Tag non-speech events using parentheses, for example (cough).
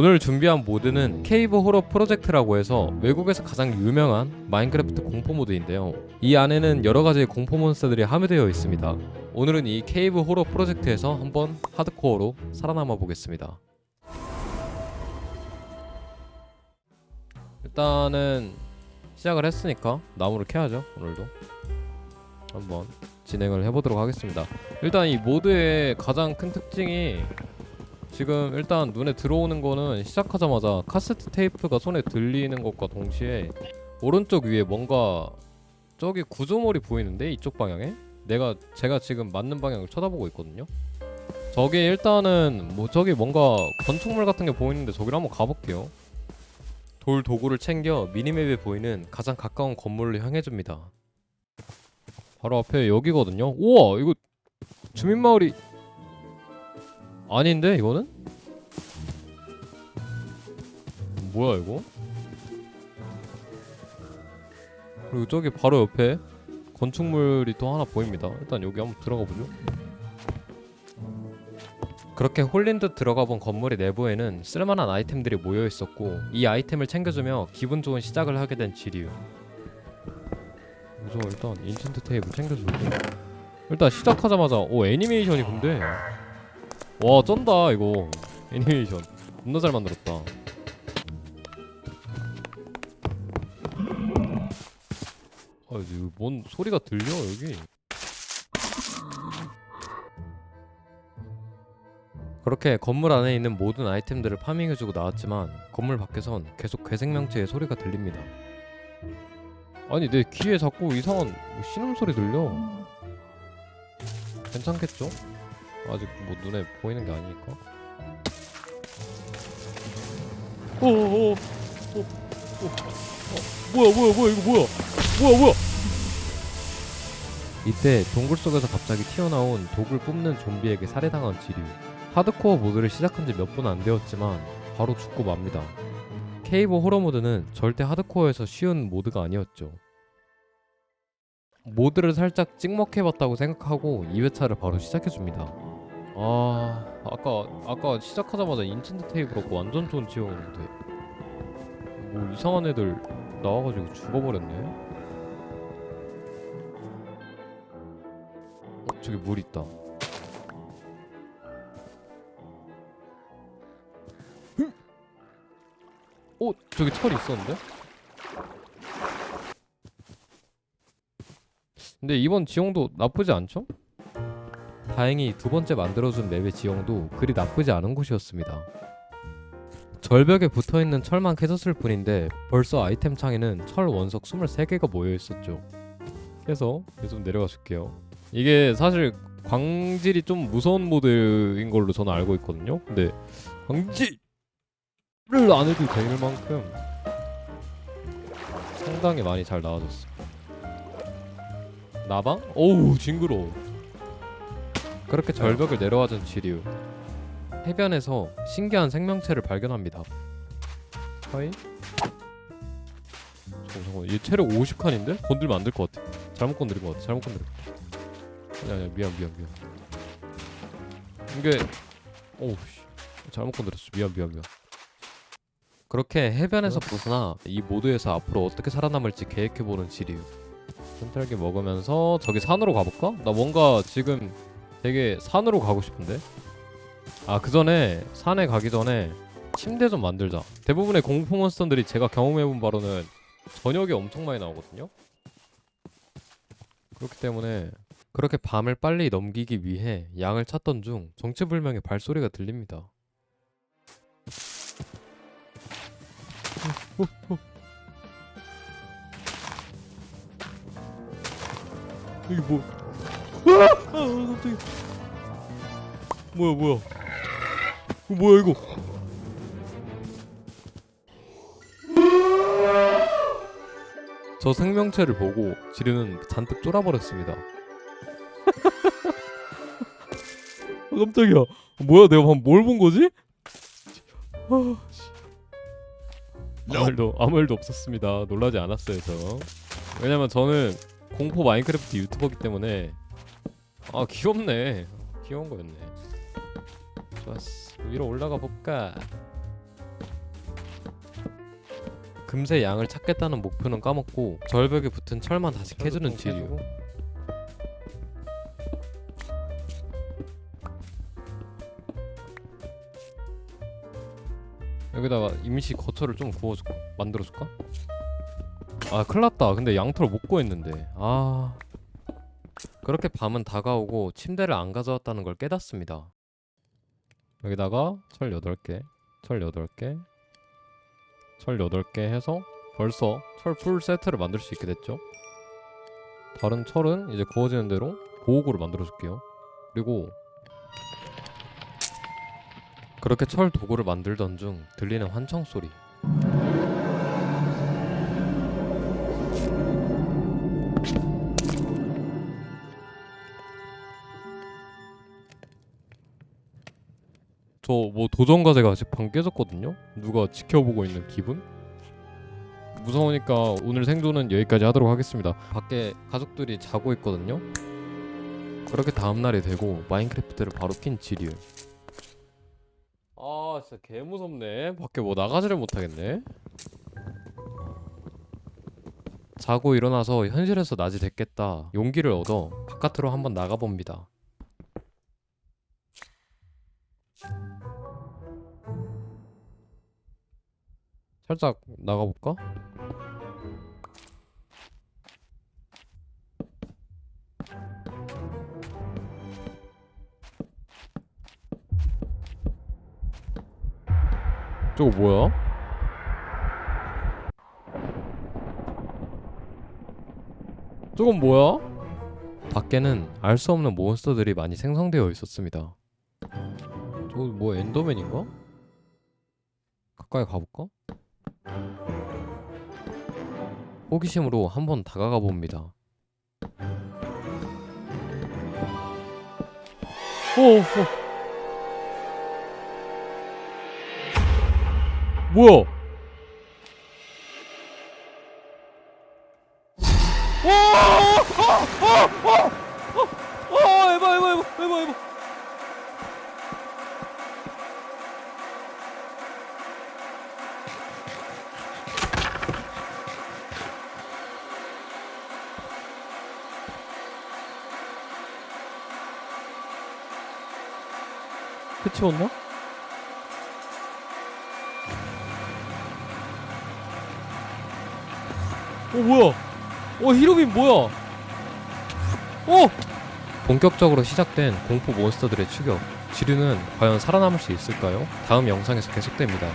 오늘 준비한 모드는 케이브 호러 프로젝트라고 해서 외국에서 가장 유명한 마인크래프트 공포 모드인데요. 이 안에는 여러 가지의 공포 몬스터들이 함유되어 있습니다. 오늘은 이 케이브 호러 프로젝트에서 한번 하드코어로 살아남아 보겠습니다. 일단은 시작을 했으니까 나무를 캐야죠 오늘도 한번 진행을 해보도록 하겠습니다. 일단 이 모드의 가장 큰 특징이 지금 일단 눈에 들어오는 거는 시작하자마자 카세트 테이프가 손에 들리는 것과 동시에 오른쪽 위에 뭔가 저기 구조물이 보이는데 이쪽 방향에 내가 제가 지금 맞는 방향을 쳐다보고 있거든요. 저기 일단은 뭐 저기 뭔가 건축물 같은 게 보이는데 저기를 한번 가볼게요. 돌 도구를 챙겨 미니맵에 보이는 가장 가까운 건물로 향해 줍니다. 바로 앞에 여기거든요. 우와 이거 주민 마을이 아닌데 이거는? 뭐야 이거? 그리고 저기 바로 옆에 건축물이 또 하나 보입니다. 일단 여기 한번 들어가 보죠. 그렇게 홀린 듯 들어가 본 건물의 내부에는 쓸만한 아이템들이 모여 있었고 이 아이템을 챙겨주며 기분 좋은 시작을 하게 된 지리유. 그래서 일단 인챈트 테이블 챙겨주고 일단 시작하자마자 오 애니메이션이 근데 와 쩐다 이거. 애니메이션. 겁나 잘 만들었다. 아 이거 뭔 소리가 들려 여기? 그렇게 건물 안에 있는 모든 아이템들을 파밍해주고 나왔지만 건물 밖에선 계속 괴생명체의 소리가 들립니다. 아니 내 귀에 자꾸 이상한 뭐 신음소리 들려. 괜찮겠죠? 아직 뭐 눈에 보이는 게 아니니까. 오오 오 오, 오, 어, 뭐야 뭐야 뭐야 이거 뭐야? 뭐야 뭐야? 이때 동굴 속에서 갑자기 튀어나온 독을 뿜는 좀비에게 살해당한 지류. 하드코어 모드를 시작한 지 몇 분 안 되었지만 바로 죽고 맙니다. 케이브 호러 모드는 절대 하드코어에서 쉬운 모드가 아니었죠. 모드를 살짝 찍먹해봤다고 생각하고 2회차를 바로 시작해줍니다 아 아까 아까 시작하자마자 인챈트 테이블 없고 완전 좋은 지형이었는데 뭐 이상한 애들 나와가지고 죽어버렸네 어 저기 물 있다 흠! 어 저기 철이 있었는데? 근데 이번 지형도 나쁘지 않죠? 다행히 두 번째 만들어준 맵의 지형도 그리 나쁘지 않은 곳이었습니다. 절벽에 붙어있는 철만 캐졌을 뿐인데 벌써 아이템 창에는 철 원석 23개가 모여 있었죠. 그래서 계속 내려가 줄게요. 이게 사실 광질이 좀 무서운 모드인 걸로 저는 알고 있거든요. 근데 광질을 안 해도 될 만큼 상당히 많이 잘 나와줬어. 나방? 어우 징그러워. 그렇게 절벽을 내려와준 지류 해변에서 신기한 생명체를 발견합니다. 하이. 잠깐만 얘 체력 50칸인데? 건들면 안 될 것 같아. 잘못 건드린 것 같아. 잘못 건드린 것 같아. 아니 아니 미안 미안 미안. 이게 오우 씨. 잘못 건드렸어. 미안 미안 미안. 그렇게 해변에서 벗어나 이 모드에서 앞으로 어떻게 살아남을지 계획해보는 지류 펜탈기 먹으면서 저기 산으로 가볼까? 나 뭔가 지금 되게 산으로 가고 싶은데? 아 그 전에 산에 가기 전에 침대 좀 만들자. 대부분의 공포 몬스터들이 제가 경험해본 바로는 저녁에 엄청 많이 나오거든요? 그렇기 때문에 그렇게 밤을 빨리 넘기기 위해 양을 찾던 중 정체불명의 발소리가 들립니다. 이게 뭐 아, 깜짝이야. 뭐야 뭐야. 이거 뭐야 이거. 저 생명체를 보고 지르는 잔뜩 쫄아버렸습니다. (laughs) 아, 깜짝이야. 뭐야 내가 방금 뭘 본 거지? 아, 씨. 아무 일도 아무 일도 없었습니다. 놀라지 않았어요 저. 왜냐면 저는 공포 마인크래프트 유튜버기 때문에 아 귀엽네. 귀여운 거였네. 좋았어. 위로 올라가 볼까? 금세 양을 찾겠다는 목표는 까먹고 절벽에 붙은 철만 다시 캐주는 지류. 여기다가 임시 거처를 좀 구워줄까? 만들어줄까? 아 큰일났다. 근데 양털 못 구했는데. 아 그렇게 밤은 다가오고 침대를 안 가져왔다는 걸 깨닫습니다. 여기다가 철 8개 철 8개 철 8개 해서 벌써 철 풀 세트를 만들 수 있게 됐죠. 다른 철은 이제 구워지는 대로 보호구를 만들어 줄게요. 그리고 그렇게 철 도구를 만들던 중 들리는 환청 소리 저 뭐 도전 과제가 아직 반 깨졌거든요. 누가 지켜보고 있는 기분? 무서우니까 오늘 생존은 여기까지 하도록 하겠습니다. 밖에 가족들이 자고 있거든요. 그렇게 다음 날이 되고 마인크래프트를 바로 킨 지류. 아 진짜 개 무섭네. 밖에 뭐 나가지를 못하겠네. 자고 일어나서 현실에서 낮이 됐겠다. 용기를 얻어 바깥으로 한번 나가봅니다. 살짝 나가볼까? 저거 뭐야? 저건 뭐야? 밖에는 알 수 없는 몬스터들이 많이 생성되어 있었습니다. 저거 뭐 엔더맨인가? 가까이 가볼까? 호기심으로 한번 다가가 봅니다. 오, 오. 뭐야? 오! 어! 어! 어! 어! 어! 에바 에바 에바 에바 에바. 해치웠나? 어 뭐야? 어 히로빈 뭐야? 어! 본격적으로 시작된 공포 몬스터들의 추격. 지류는 과연 살아남을 수 있을까요? 다음 영상에서 계속됩니다.